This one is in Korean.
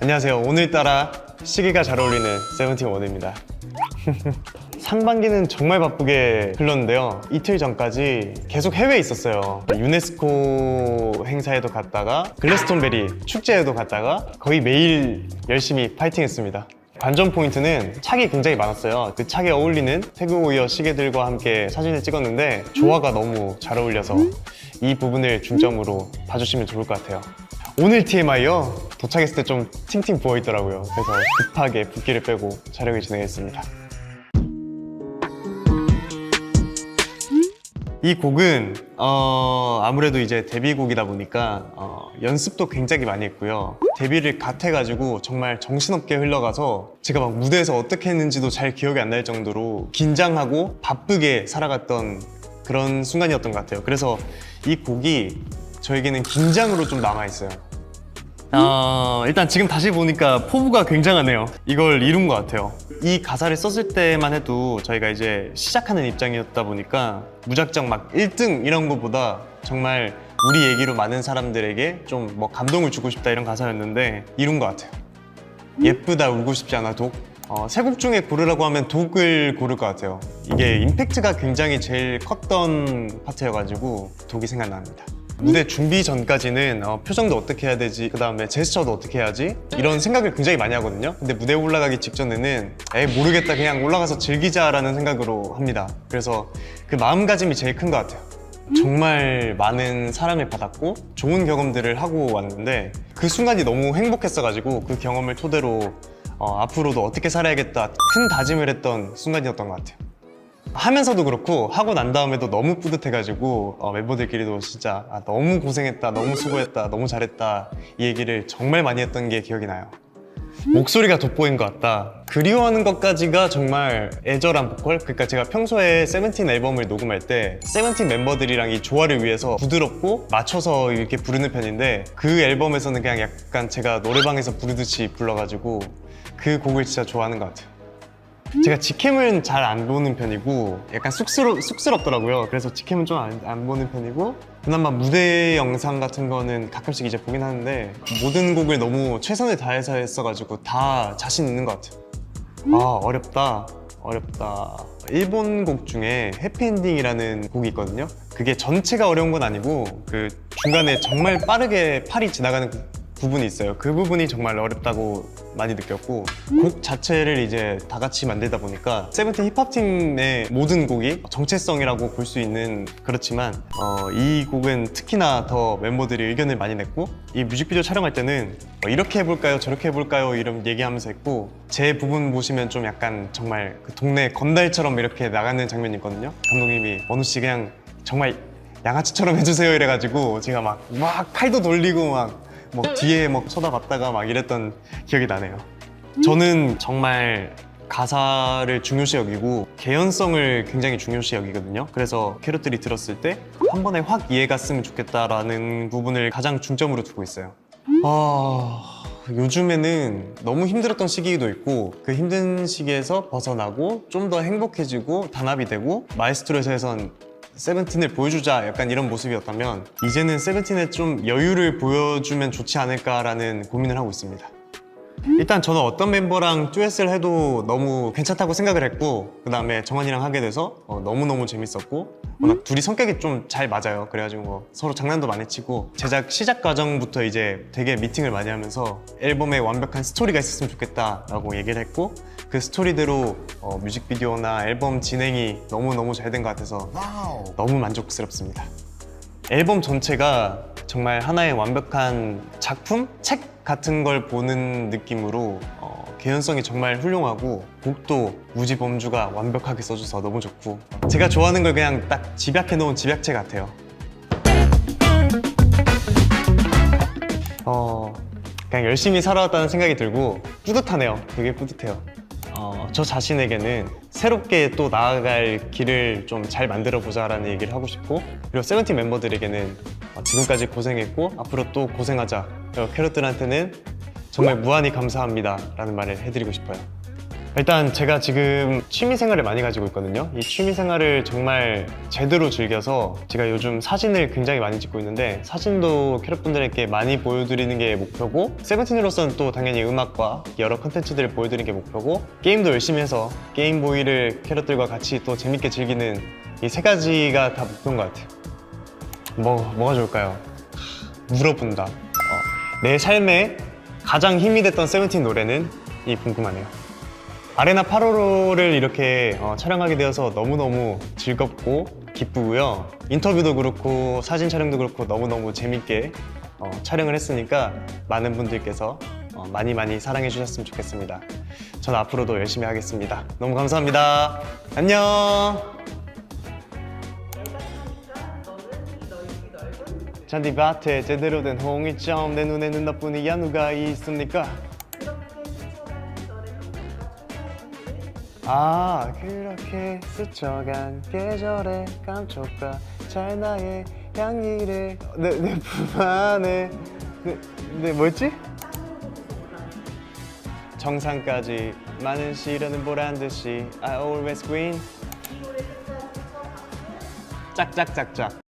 안녕하세요. 오늘따라 시계가 잘 어울리는 세븐틴 원입니다. 상반기는 정말 바쁘게 흘렀는데요. 이틀 전까지 계속 해외에 있었어요. 유네스코 행사에도 갔다가 글래스톤베리 축제에도 갔다가 거의 매일 열심히 파이팅했습니다. 관전 포인트는 착이 굉장히 많았어요. 그 착에 어울리는 태국 오이어 시계들과 함께 사진을 찍었는데 조화가 너무 잘 어울려서 이 부분을 중점으로 봐주시면 좋을 것 같아요. 오늘 TMI요. 도착했을 때 좀 팅팅 부어 있더라고요. 그래서 급하게 붓기를 빼고 촬영을 진행했습니다. 이 곡은 어, 아무래도 이제 데뷔곡이다 보니까 어, 연습도 굉장히 많이 했고요. 데뷔를 갓 해가지고 정말 정신없게 흘러가서 제가 막 무대에서 어떻게 했는지도 잘 기억이 안 날 정도로 긴장하고 바쁘게 살아갔던 그런 순간이었던 것 같아요. 그래서 이 곡이 저에게는 긴장으로 좀 남아있어요. 어, 일단 지금 다시 보니까 포부가 굉장하네요. 이걸 이룬 것 같아요. 이 가사를 썼을 때만 해도 저희가 이제 시작하는 입장이었다 보니까 무작정 막 1등 이런 거보다 정말 우리 얘기로 많은 사람들에게 좀 뭐 감동을 주고 싶다 이런 가사였는데 이룬 것 같아요. 예쁘다 울고 싶지 않아 독. 어, 세곡 중에 고르라고 하면 독을 고를 것 같아요. 이게 임팩트가 굉장히 제일 컸던 파트여가지고 독이 생각납니다. 무대 준비 전까지는 어, 표정도 어떻게 해야 되지, 그 다음에 제스처도 어떻게 해야지 이런 생각을 굉장히 많이 하거든요. 근데 무대 올라가기 직전에는 에이 모르겠다 그냥 올라가서 즐기자 라는 생각으로 합니다. 그래서 그 마음가짐이 제일 큰 것 같아요. 정말 많은 사랑을 받았고 좋은 경험들을 하고 왔는데 그 순간이 너무 행복했어가지고 그 경험을 토대로 어, 앞으로도 어떻게 살아야겠다 큰 다짐을 했던 순간이었던 것 같아요. 하면서도 그렇고 하고 난 다음에도 너무 뿌듯해가지고 어, 멤버들끼리도 진짜 아, 너무 고생했다, 너무 수고했다, 너무 잘했다 이 얘기를 정말 많이 했던 게 기억이 나요. 목소리가 돋보인 것 같다. 그리워하는 것까지가 정말 애절한 보컬? 그러니까 제가 평소에 세븐틴 앨범을 녹음할 때 세븐틴 멤버들이랑 이 조화를 위해서 부드럽고 맞춰서 이렇게 부르는 편인데 그 앨범에서는 그냥 약간 제가 노래방에서 부르듯이 불러가지고 그 곡을 진짜 좋아하는 것 같아요. 제가 직캠은 잘 안 보는 편이고 약간 쑥스러, 쑥스럽더라고요. 그래서 직캠은 좀 안 보는 편이고 그나마 무대 영상 같은 거는 가끔씩 이제 보긴 하는데 모든 곡을 너무 최선을 다해서 했어가지고 다 자신 있는 것 같아요. 아 어렵다 어렵다. 일본 곡 중에 해피엔딩이라는 곡이 있거든요. 그게 전체가 어려운 건 아니고 그 중간에 정말 빠르게 팔이 지나가는 그 부분이 있어요. 그 부분이 정말 어렵다고 많이 느꼈고 곡 자체를 이제 다 같이 만들다 보니까 세븐틴 힙합팀의 모든 곡이 정체성이라고 볼 수 있는 그렇지만 어, 이 곡은 특히나 더 멤버들이 의견을 많이 냈고 이 뮤직비디오 촬영할 때는 어, 이렇게 해볼까요? 저렇게 해볼까요? 이런 얘기하면서 했고 제 부분 보시면 좀 약간 정말 그 동네 건달처럼 이렇게 나가는 장면이 있거든요. 감독님이 원우 씨 그냥 정말 양아치처럼 해주세요 이래가지고 제가 막막 칼도 돌리고 막 뭐 뒤에 막 쳐다봤다가 막 이랬던 기억이 나네요. 저는 정말 가사를 중요시 여기고 개연성을 굉장히 중요시 여기거든요. 그래서 캐럿들이 들었을 때 한 번에 확 이해가 쓰면 좋겠다라는 부분을 가장 중점으로 두고 있어요. 아... 요즘에는 너무 힘들었던 시기도 있고 그 힘든 시기에서 벗어나고 좀 더 행복해지고 단합이 되고 마에스트로에서는 세븐틴을 보여주자 약간 이런 모습이었다면 이제는 세븐틴에 좀 여유를 보여주면 좋지 않을까라는 고민을 하고 있습니다. 일단 저는 어떤 멤버랑 듀엣을 해도 너무 괜찮다고 생각을 했고 그 다음에 정한이랑 하게 돼서 어, 너무너무 재밌었고 워낙 둘이 성격이 좀 잘 맞아요. 그래가지고 뭐 서로 장난도 많이 치고 제작 시작 과정부터 이제 되게 미팅을 많이 하면서 앨범에 완벽한 스토리가 있었으면 좋겠다라고 얘기를 했고 그 스토리대로 어, 뮤직비디오나 앨범 진행이 너무너무 잘 된 것 같아서 너무 만족스럽습니다. 앨범 전체가 정말 하나의 완벽한 작품? 책 같은 걸 보는 느낌으로 어, 개연성이 정말 훌륭하고 곡도 무지범주가 완벽하게 써줘서 너무 좋고 제가 좋아하는 걸 그냥 딱 집약해 놓은 집약체 같아요. 어, 그냥 열심히 살아왔다는 생각이 들고 뿌듯하네요. 되게 뿌듯해요. 어, 저 자신에게는 새롭게 또 나아갈 길을 좀 잘 만들어 보자라는 얘기를 하고 싶고 그리고 세븐틴 멤버들에게는 어, 지금까지 고생했고 앞으로 또 고생하자 그리고 캐럿들한테는 정말 무한히 감사합니다 라는 말을 해드리고 싶어요 일단 제가 지금 취미 생활을 많이 가지고 있거든요. 이 취미 생활을 정말 제대로 즐겨서 제가 요즘 사진을 굉장히 많이 찍고 있는데 사진도 캐럿분들에게 많이 보여드리는 게 목표고 세븐틴으로서는 또 당연히 음악과 여러 컨텐츠들을 보여드리는 게 목표고 게임도 열심히 해서 게임보이를 캐럿들과 같이 또 재밌게 즐기는 이 세 가지가 다 목표인 것 같아요. 뭐, 뭐가 좋을까요? 물어본다. 어, 내 삶에 가장 힘이 됐던 세븐틴 노래는 이 궁금하네요. 아레나 8호로를 이렇게 어, 촬영하게 되어서 너무너무 즐겁고 기쁘고요. 인터뷰도 그렇고 사진 촬영도 그렇고 너무너무 재밌게 어, 촬영을 했으니까 많은 분들께서 어, 많이 많이 사랑해 주셨으면 좋겠습니다. 전 앞으로도 열심히 하겠습니다. 너무 감사합니다. 안녕! 잔디밭에 제대로 된 홍이점 내 눈에는 너뿐이야 누가 있습니까? 아 그렇게 스쳐간 계절의 감촉과 잘 나의 향기를 내내 품 안에 네, 네 뭐였지? 정상까지 많은 시련은 보란 듯이 I always win 짝짝짝짝